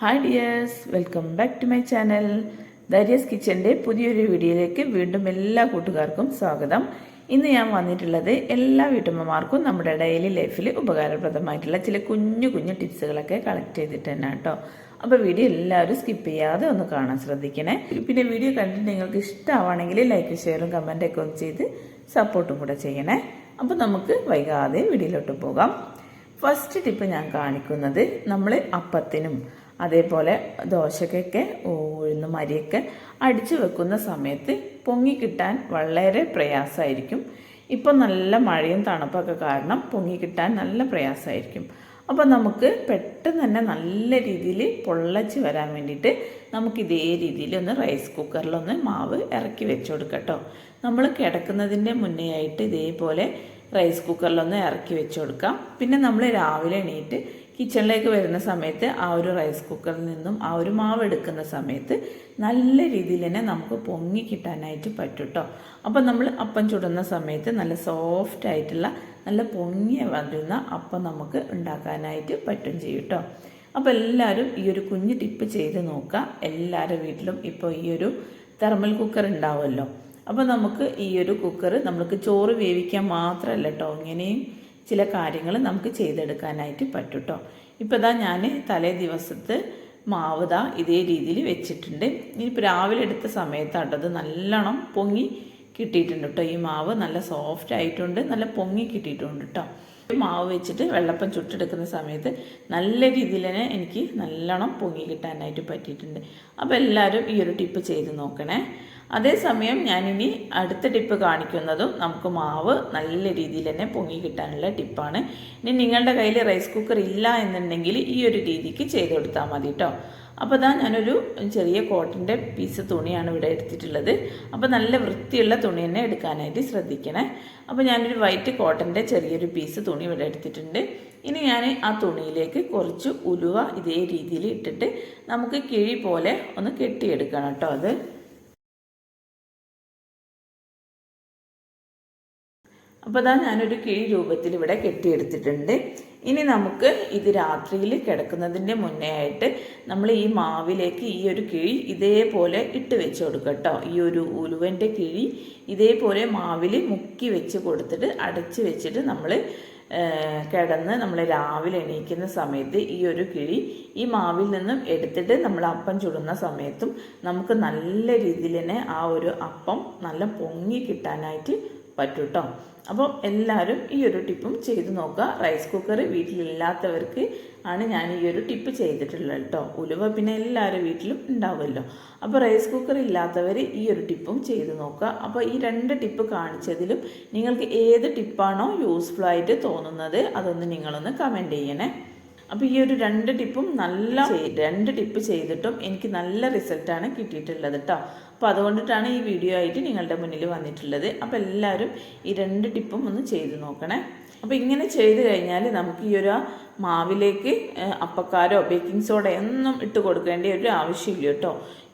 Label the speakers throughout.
Speaker 1: Hi dears welcome back to my channel ദരിയസ് കിച്ചന്റെ പുതിയൊരു വീഡിയോയിലേക്ക് വീണ്ടും എല്ലാ കൂട്ടുകാർക്കും സ്വാഗതം. ഇന്ന് ഞാൻ വന്നിട്ടുള്ളത് എല്ലാ വീട്ടമ്മമാർക്കും നമ്മുടെ ഡെയിലി ലൈഫിൽ ഉപകാരപ്രദമായിട്ടുള്ള ചില കുഞ്ഞു കുഞ്ഞു ടിപ്സുകളൊക്കെ കളക്ട് ചെയ്തിട്ട് തന്നെ കേട്ടോ അപ്പോൾ വീഡിയോ എല്ലാവരും സ്കിപ്പ് ചെയ്യാതെ ഒന്ന് കാണാൻ ശ്രദ്ധിക്കണേ. പിന്നെ വീഡിയോ കണ്ടിട്ട് നിങ്ങൾക്ക് ഇഷ്ടമാണെങ്കിൽ ലൈക്ക് ഷെയറും കമന്റൊക്കെ ഒന്ന് ചെയ്ത് സപ്പോർട്ടും കൂടെ ചെയ്യണേ. അപ്പോൾ നമുക്ക് വൈകാതെ വീഡിയോയിലോട്ട് പോകാം. ഫസ്റ്റ് ടിപ്പ് ഞാൻ കാണിക്കുന്നത് നമ്മൾ അപ്പത്തിനും അതേപോലെ ദോശക്കൊക്കെ ഉഴുന്നും അരിയൊക്കെ അടിച്ചു വെക്കുന്ന സമയത്ത് പൊങ്ങി കിട്ടാൻ വളരെ പ്രയാസമായിരിക്കും. ഇപ്പം നല്ല മഴയും തണുപ്പൊക്കെ കാരണം പൊങ്ങി കിട്ടാൻ നല്ല പ്രയാസമായിരിക്കും. അപ്പോൾ നമുക്ക് പെട്ടെന്ന് തന്നെ നല്ല രീതിയിൽ പൊള്ളച്ച് വരാൻ വേണ്ടിയിട്ട് നമുക്ക് ഇതേ രീതിയിൽ ഒന്ന് റൈസ് കുക്കറിലൊന്ന് മാവ് ഇറക്കി വെച്ച് കൊടുക്കട്ടോ നമ്മൾ കിടക്കുന്നതിന്റെ മുന്നേ ആയിട്ട് ഇതേപോലെ റൈസ് കുക്കറിലൊന്ന് ഇറക്കി വെച്ച് കൊടുക്കാം. പിന്നെ നമ്മൾ രാവിലെ എണീറ്റ് കിച്ചണിലേക്ക് വരുന്ന സമയത്ത് ആ ഒരു റൈസ് കുക്കറിൽ നിന്നും ആ ഒരു മാവ് എടുക്കുന്ന സമയത്ത് നല്ല രീതിയിൽ തന്നെ നമുക്ക് പൊങ്ങി കിട്ടാനായിട്ട് പറ്റും കേട്ടോ അപ്പം നമ്മൾ അപ്പം ചുടുന്ന സമയത്ത് നല്ല സോഫ്റ്റ് ആയിട്ടുള്ള നല്ല പൊങ്ങിയ വരുന്ന അപ്പം നമുക്ക് ഉണ്ടാക്കാനായിട്ട് പറ്റും ചെയ്യും കേട്ടോ അപ്പോൾ എല്ലാവരും ഈ ഒരു കുഞ്ഞ് ടിപ്പ് ചെയ്ത് നോക്കുക എല്ലാവരുടെ വീട്ടിലും ഇപ്പോൾ ഈ ഒരു തെർമൽ കുക്കർ ഉണ്ടാവുമല്ലോ അപ്പോൾ നമുക്ക് ഈ ഒരു കുക്കർ നമുക്ക് ചോറ് വേവിക്കാൻ മാത്രമല്ല കേട്ടോ ഇങ്ങനെയും ചില കാര്യങ്ങൾ നമുക്ക് ചെയ്തെടുക്കാനായിട്ട് പറ്റും കേട്ടോ ഇപ്പോൾ ഇതാ ഞാൻ തലേ ദിവസത്ത് മാവ് ദാ ഇതേ രീതിയിൽ വെച്ചിട്ടുണ്ട്. ഇനിയിപ്പോൾ രാവിലെ എടുത്ത സമയത്താട്ടത് നല്ലോണം പൊങ്ങി കിട്ടിയിട്ടുണ്ട് കേട്ടോ ഈ മാവ് നല്ല സോഫ്റ്റ് ആയിട്ടുണ്ട് നല്ല പൊങ്ങി കിട്ടിയിട്ടുണ്ട് കേട്ടോ മാവ് വെച്ചിട്ട് വെള്ളപ്പം ചുട്ടെടുക്കുന്ന സമയത്ത് നല്ല രീതിയിൽ തന്നെ എനിക്ക് നല്ലോണം പൊങ്ങി കിട്ടാനായിട്ട് പറ്റിയിട്ടുണ്ട്. അപ്പോൾ എല്ലാവരും ഈ ഒരു ടിപ്പ് ചെയ്ത് നോക്കണേ. അതേസമയം ഞാനിനി അടുത്ത ടിപ്പ് കാണിക്കുന്നതും നമുക്ക് മാവ് നല്ല രീതിയിൽ തന്നെ പൊങ്ങി കിട്ടാനുള്ള ടിപ്പാണ്. ഇനി നിങ്ങളുടെ കയ്യിൽ റൈസ് കുക്കർ ഇല്ല എന്നുണ്ടെങ്കിൽ ഈ ഒരു രീതിക്ക് ചെയ്ത് കൊടുത്താൽ മതി കേട്ടോ അപ്പോൾ ഇതാ ഞാനൊരു ചെറിയ കോട്ടന്റെ പീസ് തുണിയാണ് ഇവിടെ എടുത്തിട്ടുള്ളത്. അപ്പോൾ നല്ല വൃത്തിയുള്ള തുണി തന്നെ എടുക്കാനായിട്ട് ശ്രദ്ധിക്കണേ. അപ്പോൾ ഞാനൊരു വൈറ്റ് കോട്ടന്റെ ചെറിയൊരു പീസ് തുണി ഇവിടെ എടുത്തിട്ടുണ്ട്. ഇനി ഞാൻ ആ തുണിയിലേക്ക് കുറച്ച് ഉലുവ ഇതേ രീതിയിൽ ഇട്ടിട്ട് നമുക്ക് കിഴി പോലെ ഒന്ന് കെട്ടിയെടുക്കണം കേട്ടോ അത്. അപ്പോൾ അതാ ഞാനൊരു കിഴി രൂപത്തിൽ ഇവിടെ കെട്ടിയെടുത്തിട്ടുണ്ട്. ഇനി നമുക്ക് ഇത് രാത്രിയിൽ കിടക്കുന്നതിന്റെ മുന്നേ ആയിട്ട് നമ്മൾ ഈ മാവിലേക്ക് ഈ ഒരു കിഴി ഇതേപോലെ ഇട്ട് വെച്ച് കൊടുക്കുക കേട്ടോ. ഈ ഒരു ഉലുവന്റെ കിഴി ഇതേപോലെ മാവിൽ മുക്കി വെച്ച് കൊടുത്തിട്ട് അടച്ച് വെച്ചിട്ട് നമ്മൾ കിടന്ന് നമ്മൾ രാവിലെ എണീക്കുന്ന സമയത്ത് ഈ ഒരു കിഴി ഈ മാവിൽ നിന്നും എടുത്തിട്ട് നമ്മൾ അപ്പം ചുടുന്ന സമയത്തും നമുക്ക് നല്ല രീതിയിൽ തന്നെ ആ ഒരു അപ്പം നല്ല പൊങ്ങി കിട്ടാനായിട്ട് പറ്റൂട്ടോ അപ്പം എല്ലാവരും ഈ ഒരു ടിപ്പും ചെയ്ത് നോക്കുക. റൈസ് കുക്കർ വീട്ടിലില്ലാത്തവർക്ക് ആണ് ഞാൻ ഈ ഒരു ടിപ്പ് ചെയ്തിട്ടുള്ളത് കേട്ടോ. ഉലുവ പിന്നെ എല്ലാവരും വീട്ടിലും ഉണ്ടാവുമല്ലോ. അപ്പോൾ റൈസ് കുക്കർ ഇല്ലാത്തവർ ഈ ഒരു ടിപ്പും ചെയ്ത് നോക്കുക. അപ്പോൾ ഈ രണ്ട് ടിപ്പ് കാണിച്ചതിലും നിങ്ങൾക്ക് ഏത് ടിപ്പാണോ യൂസ്ഫുൾ ആയിട്ട് തോന്നുന്നത് അതൊന്ന് നിങ്ങളൊന്ന് കമന്റ് ചെയ്യണേ. അപ്പോൾ ഈ ഒരു രണ്ട് ടിപ്പും നല്ല രണ്ട് ടിപ്പ് ചെയ്തിട്ടും എനിക്ക് നല്ല റിസൾട്ടാണ് കിട്ടിയിട്ടുള്ളത് കേട്ടോ. അപ്പോൾ അതുകൊണ്ടിട്ടാണ് ഈ വീഡിയോ ആയിട്ട് നിങ്ങളുടെ മുന്നിൽ വന്നിട്ടുള്ളത്. അപ്പോൾ എല്ലാവരും ഈ രണ്ട് ടിപ്പും ഒന്ന് ചെയ്ത് നോക്കണേ. അപ്പോൾ ഇങ്ങനെ ചെയ്ത് കഴിഞ്ഞാൽ നമുക്ക് ഈ ഒരു മാവിലേക്ക് അപ്പക്കാരോ ബേക്കിംഗ് സോഡ ഒന്നും ഇട്ട് കൊടുക്കേണ്ട ഒരു ആവശ്യമില്ല കേട്ടോ.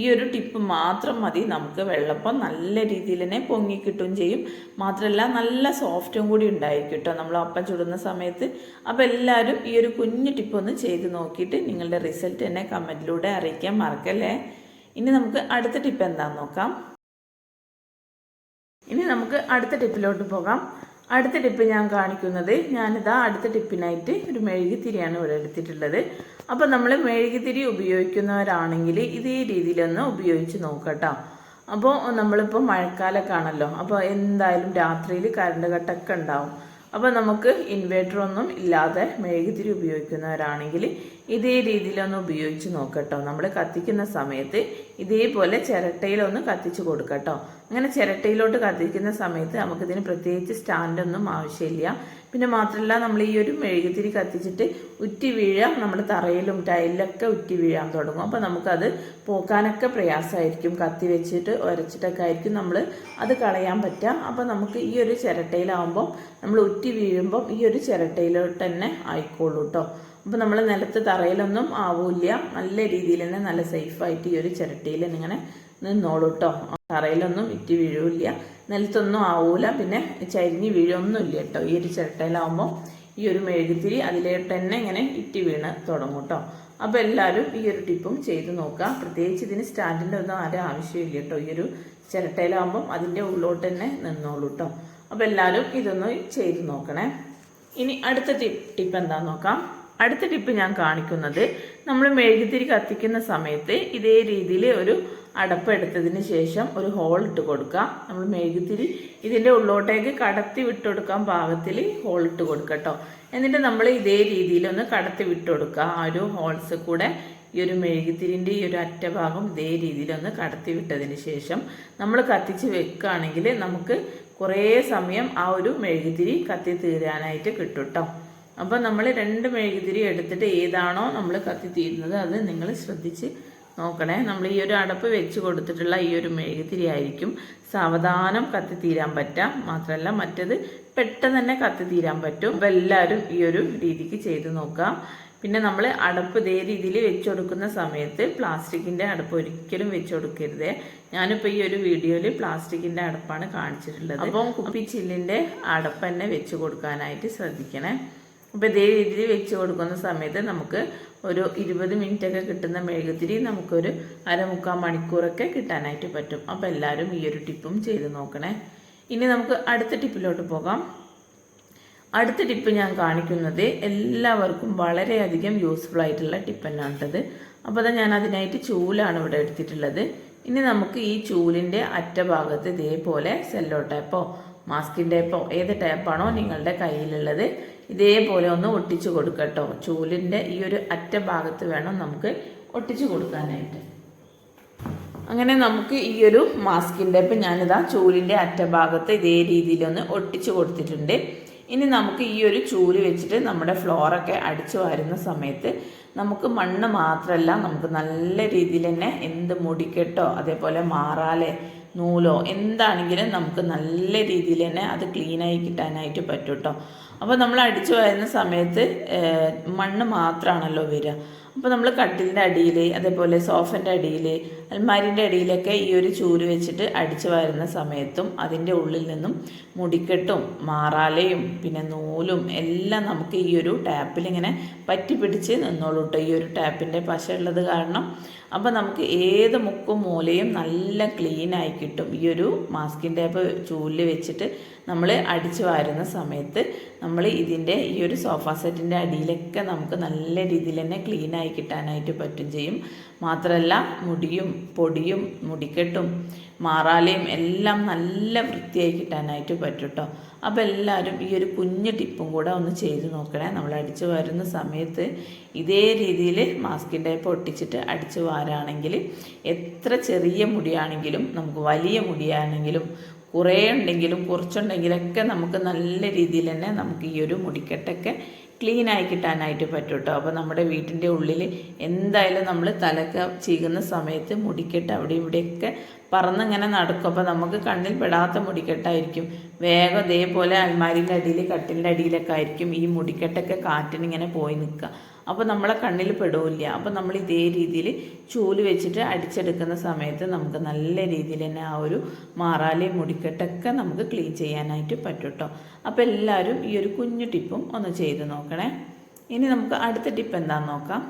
Speaker 1: ഈ ഒരു ടിപ്പ് മാത്രം മതി. നമുക്ക് വെള്ളപ്പം നല്ല രീതിയിൽ തന്നെ പൊങ്ങി കിട്ടുകയും ചെയ്യും. മാത്രമല്ല നല്ല സോഫ്റ്റും കൂടി ഉണ്ടായിരിക്കും കേട്ടോ. നമ്മൾ അപ്പം ചുടുന്ന സമയത്ത്. അപ്പോൾ എല്ലാവരും ഈ ഒരു കുഞ്ഞു ടിപ്പ് ഒന്ന് ചെയ്ത് നോക്കിയിട്ട് നിങ്ങളുടെ റിസൾട്ട് എന്നെ കമന്റിലൂടെ അറിയിക്കാൻ മറക്കല്ലേ? ഇനി നമുക്ക് അടുത്ത ടിപ്പ് എന്താണെന്ന് നോക്കാം. ഇനി നമുക്ക് അടുത്ത ടിപ്പിലോട്ട് പോകാം. അടുത്ത ടിപ്പ് ഞാൻ കാണിക്കുന്നത് ഞാനിതാ അടുത്ത ടിപ്പിനായിട്ട് ഒരു മെഴുകുതിരിയാണ് ഇവിടെ എടുത്തിട്ടുള്ളത്. അപ്പോൾ നമ്മൾ മെഴുകുതിരി ഉപയോഗിക്കുന്നവരാണെങ്കിൽ ഇതേ രീതിയിലൊന്ന് ഉപയോഗിച്ച് നോക്കട്ടോ. അപ്പോൾ നമ്മളിപ്പോൾ മഴക്കാലമൊക്കെ ആണല്ലോ. അപ്പോൾ എന്തായാലും രാത്രിയിൽ കറണ്ട് കട്ടൊക്കെ ഉണ്ടാവും. അപ്പോൾ നമുക്ക് ഇൻവേർട്ടർ ഒന്നും ഇല്ലാതെ മെഴുകുതിരി ഉപയോഗിക്കുന്നവരാണെങ്കിൽ ഇതേ രീതിയിലൊന്ന് ഉപയോഗിച്ച് നോക്കട്ടോ. നമ്മൾ കത്തിക്കുന്ന സമയത്ത് ഇതേപോലെ ചിരട്ടയിലൊന്ന് കത്തിച്ച് കൊടുക്കട്ടോ. അങ്ങനെ ചിരട്ടയിലോട്ട് കത്തിക്കുന്ന സമയത്ത് നമുക്കിതിന് പ്രത്യേകിച്ച് സ്റ്റാൻഡൊന്നും ആവശ്യമില്ല. പിന്നെ മാത്രമല്ല നമ്മൾ ഈ ഒരു മെഴുകുതിരി കത്തിച്ചിട്ട് ഉറ്റി വീഴാം. നമ്മൾ തറയിലും ടൈലിലൊക്കെ ഉറ്റി വീഴാൻ തുടങ്ങും. അപ്പോൾ നമുക്കത് പോക്കാനൊക്കെ പ്രയാസമായിരിക്കും. കത്തി വെച്ചിട്ട് ഉരച്ചിട്ടൊക്കെ ആയിരിക്കും നമ്മൾ അത് കളയാൻ പറ്റുക. അപ്പോൾ നമുക്ക് ഈ ഒരു ചിരട്ടയിലാവുമ്പോൾ നമ്മൾ ഉറ്റി വീഴുമ്പം ഈ ഒരു ചിരട്ടയിലോട്ട് തന്നെ ആയിക്കോളൂ കേട്ടോ അപ്പോൾ നമ്മൾ നിലത്ത് തറയിലൊന്നും ആവില്ല. നല്ല രീതിയിൽ തന്നെ നല്ല സേഫായിട്ട് ഈ ഒരു ചിരട്ടയിൽ ഇങ്ങനെ നിന്നോളൂ കേട്ടോ തറയിലൊന്നും ഇറ്റി വീഴില്ല. നിലത്തൊന്നും ആവൂല. പിന്നെ ചരിഞ്ഞ് വീഴൊന്നുമില്ല കേട്ടോ. ഈ ഒരു ചിരട്ടയിലാവുമ്പോൾ ഈ ഒരു മെഴുകുതിരി അതിലോട്ട് തന്നെ ഇങ്ങനെ ഇറ്റി വീണ് തുടങ്ങും കേട്ടോ. അപ്പോൾ എല്ലാവരും ഈ ഒരു ടിപ്പും ചെയ്ത് നോക്കുക. പ്രത്യേകിച്ച് ഇതിന് സ്റ്റാൻഡിന്റെ ഒന്നും ആരും ആവശ്യമില്ല കേട്ടോ. ഈ ഒരു ചിരട്ടയിലാവുമ്പം അതിന്റെ ഉള്ളിലോട്ട് തന്നെ നിന്നോളൂ കേട്ടോ. അപ്പോൾ എല്ലാവരും ഇതൊന്ന് ചെയ്ത് നോക്കണേ. ഇനി അടുത്ത ടിപ്പ് എന്താണെന്ന് നോക്കാം? അടുത്ത ടിപ്പ് ഞാൻ കാണിക്കുന്നത് നമ്മൾ മെഴുകുതിരി കത്തിക്കുന്ന സമയത്ത് ഇതേ രീതിയിൽ ഒരു അടപ്പ് എടുത്തതിന് ശേഷം ഒരു ഹോൾ ഇട്ട് കൊടുക്കുക. നമ്മൾ മെഴുകുതിരി ഇതിന്റെ ഉള്ളോട്ടേക്ക് കടത്തി വിട്ടുകൊടുക്കാൻ പാകത്തിൽ ഹോൾ ഇട്ട് കൊടുക്കട്ടോ കേട്ടോ എന്നിട്ട് നമ്മൾ ഇതേ രീതിയിൽ ഒന്ന് കടത്തി വിട്ടുകൊടുക്കുക ആ ഒരു ഹോൾസ് കൂടെ ഈ ഒരു മെഴുകുതിരിന്റെ ഈ ഒരു അറ്റഭാഗം ഇതേ രീതിയിലൊന്ന് കടത്തി വിട്ടതിന് ശേഷം നമ്മൾ കത്തിച്ച് വെക്കുകയാണെങ്കിൽ നമുക്ക് കുറേ സമയം ആ ഒരു മെഴുകുതിരി കത്തി തീരാനായിട്ട് കിട്ടുട്ടോ കേട്ടോ അപ്പോൾ നമ്മൾ രണ്ട് മെഴുകുതിരി എടുത്തിട്ട് ഏതാണോ നമ്മൾ കത്തി തീരുന്നത് അത് നിങ്ങൾ ശ്രദ്ധിച്ച് നോക്കണേ. നമ്മൾ ഈ ഒരു അടപ്പ് വെച്ച് കൊടുത്തിട്ടുള്ള ഈ ഒരു മെഴുകുതിരി ആയിരിക്കും. സാവധാനം കത്തി തീരാൻ പറ്റാം. മാത്രമല്ല മറ്റത് പെട്ടെന്ന് തന്നെ കത്തി തീരാൻ പറ്റും. അപ്പോൾ എല്ലാവരും ഈ ഒരു രീതിക്ക് ചെയ്ത് നോക്കാം. പിന്നെ നമ്മൾ അടപ്പ് ഇതേ രീതിയിൽ വെച്ച് കൊടുക്കുന്ന സമയത്ത് പ്ലാസ്റ്റിക്കിന്റെ അടപ്പ് ഒരിക്കലും വെച്ച് കൊടുക്കരുത്. ഞാനിപ്പോൾ ഈ ഒരു വീഡിയോയിൽ പ്ലാസ്റ്റിക്കിന്റെ അടപ്പാണ് കാണിച്ചിട്ടുള്ളത്. അപ്പം കുപ്പി ചില്ലിന്റെ അടപ്പ് തന്നെ വെച്ച് കൊടുക്കാനായിട്ട് ശ്രദ്ധിക്കണേ. അപ്പോൾ ഇതേ രീതിയിൽ വെച്ച് കൊടുക്കുന്ന സമയത്ത് നമുക്ക് ഒരു ഇരുപത് ഒക്കെ കിട്ടുന്ന മെഴുകുതിരി നമുക്കൊരു അരമുക്കാൽ മണിക്കൂറൊക്കെ കിട്ടാനായിട്ട് പറ്റും. അപ്പോൾ എല്ലാവരും ഈ ഒരു ടിപ്പും ചെയ്ത് നോക്കണേ. ഇനി നമുക്ക് അടുത്ത ടിപ്പിലോട്ട് പോകാം. അടുത്ത ടിപ്പ് ഞാൻ കാണിക്കുന്നത് എല്ലാവർക്കും വളരെയധികം യൂസ്ഫുൾ ആയിട്ടുള്ള ടിപ്പ് തന്നെയാണത് അപ്പോൾ അത് ഞാൻ അതിനായിട്ട് ചൂലാണ് ഇവിടെ എടുത്തിട്ടുള്ളത്. ഇനി നമുക്ക് ഈ ചൂലിന്റെ അറ്റഭാഗത്ത് ഇതേപോലെ സെല്ലോ ടേപ്പോ മാസ്കിൻ ടേപ്പോ ഏത് ടേപ്പാണോ നിങ്ങളുടെ കയ്യിലുള്ളത് ഇതേപോലെ ഒന്ന് ഒട്ടിച്ചു കൊടുക്കട്ടോ. ചൂലിന്റെ ഈ ഒരു അറ്റ ഭാഗത്ത് വേണം നമുക്ക് ഒട്ടിച്ചു കൊടുക്കാനായിട്ട്. അങ്ങനെ നമുക്ക് ഈ ഒരു മാസ്കിന്റെ ഇപ്പം ഞാനിതാ ചൂലിന്റെ അറ്റഭാഗത്ത് ഇതേ രീതിയിലൊന്ന് ഒട്ടിച്ചു കൊടുത്തിട്ടുണ്ട്. ഇനി നമുക്ക് ഈ ഒരു ചൂൽ വെച്ചിട്ട് നമ്മുടെ ഫ്ലോറൊക്കെ അടിച്ചു വരുന്ന സമയത്ത് നമുക്ക് മണ്ണ് മാത്രമല്ല നമുക്ക് നല്ല രീതിയിൽ തന്നെ എന്ത് മുടിക്കെട്ടോ അതേപോലെ മാറാലെ നൂലോ എന്താണെങ്കിലും നമുക്ക് നല്ല രീതിയിൽ തന്നെ അത് ക്ലീനായി കിട്ടാനായിട്ട് പറ്റും കേട്ടോ അപ്പോൾ നമ്മൾ അടിച്ചു വരുന്ന സമയത്ത് മണ്ണ് മാത്രമാണല്ലോ വരിക അപ്പോൾ നമ്മൾ കട്ടിലിന്റെ അടിയിൽ അതേപോലെ സോഫന്റെ അടിയിൽ അൽമാരിന്റെ അടിയിലൊക്കെ ഈ ഒരു ചൂൽ വെച്ചിട്ട് അടിച്ചു വരുന്ന സമയത്തും അതിന്റെ ഉള്ളിൽ നിന്നും മുടിക്കെട്ടും മാറാലയും പിന്നെ നൂലും എല്ലാം നമുക്ക് ഈ ഒരു ടാപ്പിൽ ഇങ്ങനെ പറ്റി പിടിച്ച് നിന്നോളൂ കേട്ടോ ഈ ഒരു ടാപ്പിന്റെ പശ ഉള്ളത് കാരണം. അപ്പോൾ നമുക്ക് ഏത് മുക്കും മൂലയും നല്ല ക്ലീനായി കിട്ടും ഈ ഒരു മാസ്കിൻ ടാപ്പ് ചൂലിൽ വെച്ചിട്ട് നമ്മൾ അടിച്ചു വാരുന്ന സമയത്ത് നമ്മൾ ഇതിന്റെ ഈ ഒരു സോഫ സെറ്റിന്റെ അടിയിലൊക്കെ നമുക്ക് നല്ല രീതിയിൽ തന്നെ ക്ലീൻ ആയി കിട്ടാനായിട്ട് പറ്റും ചെയ്യും. മാത്രമല്ല മുടിയും പൊടിയും മുടിക്കെട്ടും മാറാലയും എല്ലാം നല്ല വൃത്തിയായി കിട്ടാനായിട്ട് പറ്റും കേട്ടോ അപ്പോൾ എല്ലാവരും ഈ ഒരു കുഞ്ഞു ടിപ്പും കൂടെ ഒന്ന് ചെയ്ത് നോക്കണേ. നമ്മൾ അടിച്ചു വരുന്ന സമയത്ത് ഇതേ രീതിയിൽ മാസ്കിന്റെ പൊട്ടിച്ചിട്ട് അടിച്ചു വാരാണെങ്കിൽ എത്ര ചെറിയ മുടിയാണെങ്കിലും നമുക്ക് വലിയ മുടിയാണെങ്കിലും കുറേ ഉണ്ടെങ്കിലും കുറച്ചുണ്ടെങ്കിലൊക്കെ നമുക്ക് നല്ല രീതിയിൽ തന്നെ നമുക്ക് ഈ ഒരു മുടിക്കെട്ടൊക്കെ ക്ലീൻ ആയി കിട്ടാനായിട്ട് പറ്റും കേട്ടോ അപ്പോൾ നമ്മുടെ വീട്ടിന്റെ ഉള്ളിൽ എന്തായാലും നമ്മൾ തലക്ക ചീകുന്ന സമയത്ത് മുടിക്കെട്ട് അവിടെ ഇവിടെയൊക്കെ പറന്നിങ്ങനെ നടക്കും. അപ്പോൾ നമുക്ക് കണ്ണിൽ പെടാത്ത മുടിക്കെട്ടായിരിക്കും. വേഗം ഇതേപോലെ അൽമാരിന്റെ അടിയിൽ കട്ടിലിന്റെ അടിയിലൊക്കെ ആയിരിക്കും ഈ മുടിക്കെട്ടൊക്കെ കാറ്റിനിങ്ങനെ പോയി നിൽക്കുക. അപ്പോൾ നമ്മളെ കണ്ണിൽ പെടില്ല അപ്പോൾ നമ്മൾ ഇതേ രീതിയിൽ ചൂൽ വെച്ചിട്ട് അടിച്ചെടുക്കുന്ന സമയത്ത് നമുക്ക് നല്ല രീതിയിൽ തന്നെ ആ ഒരു മാറാലി മുടിക്കെട്ടൊക്കെ നമുക്ക് ക്ലീൻ ചെയ്യാനായിട്ട് പറ്റും കേട്ടോ അപ്പോൾ എല്ലാവരും ഈ ഒരു കുഞ്ഞു ടിപ്പും ഒന്ന് ചെയ്ത് നോക്കണേ. ഇനി നമുക്ക് അടുത്ത ടിപ്പ് എന്താണെന്ന് നോക്കാം.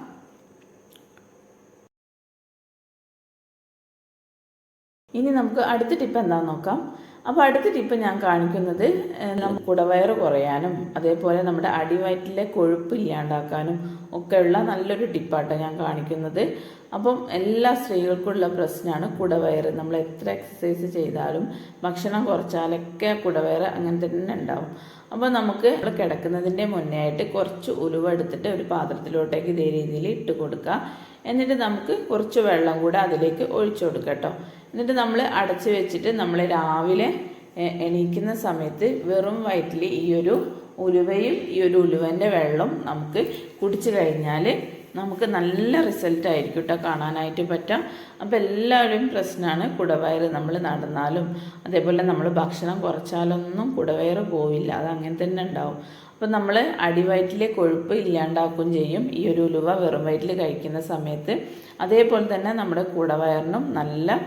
Speaker 1: ഇനി നമുക്ക് അടുത്ത ടിപ്പ് എന്താണെന്ന് നോക്കാം. അപ്പോൾ അടുത്ത ടിപ്പ് ഞാൻ കാണിക്കുന്നത് നമുക്ക് കുടവയറ് കുറയാനും അതേപോലെ നമ്മുടെ അടിവയറ്റിലെ കൊഴുപ്പ് ഇല്ലാണ്ടാക്കാനും ഒക്കെയുള്ള നല്ലൊരു ടിപ്പാട്ടോ ഞാൻ കാണിക്കുന്നത്. അപ്പം എല്ലാ സ്ത്രീകൾക്കുള്ള പ്രശ്നമാണ് കുടവയറ്. നമ്മൾ എത്ര എക്സസൈസ് ചെയ്താലും ഭക്ഷണം കുറച്ചാലൊക്കെ കുടവയറ് അങ്ങനെ തന്നെ ഉണ്ടാവും. അപ്പോൾ നമുക്ക് കിടക്കുന്നതിന്റെ മുന്നേ ആയിട്ട് കുറച്ച് ഉലുവ എടുത്തിട്ട് ഒരു പാത്രത്തിലോട്ടേക്ക് ഇതേ രീതിയിൽ ഇട്ട് കൊടുക്കുക. എന്നിട്ട് നമുക്ക് കുറച്ച് വെള്ളം കൂടെ അതിലേക്ക് ഒഴിച്ചു കൊടുക്കാം കേട്ടോ. എന്നിട്ട് നമ്മൾ അടച്ചു വെച്ചിട്ട് നമ്മൾ രാവിലെ എണീക്കുന്ന സമയത്ത് വെറും വയറ്റിൽ ഈ ഒരു ഉലുവയും ഈ ഒരു ഉലുവന്റെ വെള്ളം നമുക്ക് കുടിച്ചു കഴിഞ്ഞാൽ നമുക്ക് നല്ല റിസൾട്ട് ആയിരിക്കും കേട്ടോ കാണാനായിട്ട് പറ്റാം. അപ്പോൾ എല്ലാവരും പ്രശ്നമാണ് കുടവയറ് നമ്മൾ നടന്നാലും അതേപോലെ നമ്മൾ ഭക്ഷണം കുറച്ചാലൊന്നും കുടവയറ് പോവില്ല അത് അങ്ങനെ തന്നെ ഉണ്ടാവും. അപ്പോൾ നമ്മൾ അടിവയറ്റിലെ കൊഴുപ്പ് ഇല്ലാണ്ടാക്കുകയും ചെയ്യും ഈ ഒരു ഉലുവ വെറും വയറ്റിൽ കഴിക്കുന്ന സമയത്ത്. അതേപോലെ തന്നെ നമ്മുടെ കുടവയറിനും നല്ല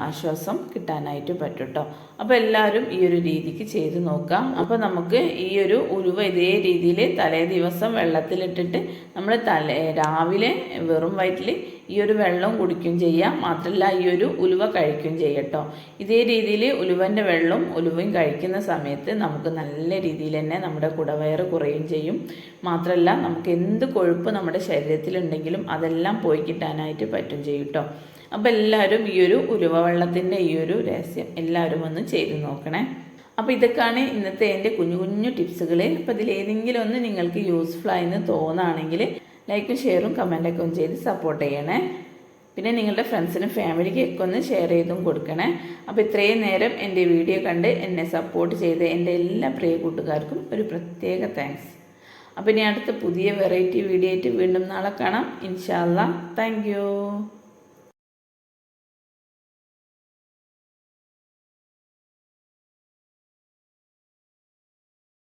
Speaker 1: ആശ്വാസം കിട്ടാനായിട്ട് പറ്റും കേട്ടോ അപ്പോൾ എല്ലാവരും ഈ ഒരു രീതിക്ക് ചെയ്ത് നോക്കാം. അപ്പോൾ നമുക്ക് ഈ ഒരു ഉലുവ ഇതേ രീതിയിൽ തലേ ദിവസം വെള്ളത്തിലിട്ടിട്ട് നമ്മൾ തലേ രാവിലെ വെറും വയറ്റിൽ ഈ ഒരു വെള്ളം കുടിക്കും ചെയ്യാം. മാത്രമല്ല ഈ ഒരു ഉലുവ കഴിക്കുകയും ചെയ്യട്ടോ ഇതേ രീതിയിൽ ഉലുവന്റെ വെള്ളവും ഉലുവയും കഴിക്കുന്ന സമയത്ത് നമുക്ക് നല്ല രീതിയിൽ തന്നെ നമ്മുടെ കുടവയറ് കുറയും ചെയ്യും. മാത്രമല്ല നമുക്ക് എന്ത് കൊഴുപ്പ് നമ്മുടെ ശരീരത്തിലുണ്ടെങ്കിലും അതെല്ലാം പോയി കിട്ടാനായിട്ട് പറ്റും ചെയ്യും കേട്ടോ അപ്പോൾ എല്ലാവരും ഈ ഒരു ഉലുവ വെള്ളത്തിന്റെ ഈ ഒരു രഹസ്യം എല്ലാവരും ഒന്ന് ചെയ്ത് നോക്കണേ. അപ്പോൾ ഇതൊക്കെയാണ് ഇന്നത്തെ എന്റെ കുഞ്ഞു കുഞ്ഞു ടിപ്സുകൾ അപ്പോൾ ഇതിലേതെങ്കിലും ഒന്ന് നിങ്ങൾക്ക് യൂസ്ഫുൾ ആയെന്ന് തോന്നുകയാണെങ്കിൽ ലൈക്കും ഷെയറും കമന്റൊക്കെ ഒന്ന് ചെയ്ത് സപ്പോർട്ട് ചെയ്യണേ. പിന്നെ നിങ്ങളുടെ ഫ്രണ്ട്സിനും ഫാമിലിക്കും ഒക്കെ ഒന്ന് ഷെയർ ചെയ്തും കൊടുക്കണേ. അപ്പോൾ ഇത്രയും നേരം എന്റെ വീഡിയോ കണ്ട് എന്നെ സപ്പോർട്ട് ചെയ്ത എന്റെ എല്ലാ പ്രിയ കൂട്ടുകാർക്കും ഒരു പ്രത്യേക താങ്ക്സ് അപ്പോൾ ഇനി അടുത്ത പുതിയ വെറൈറ്റി വീഡിയോ ആയിട്ട് വീണ്ടും നാളെ കാണാം. ഇൻഷാല്ല താങ്ക്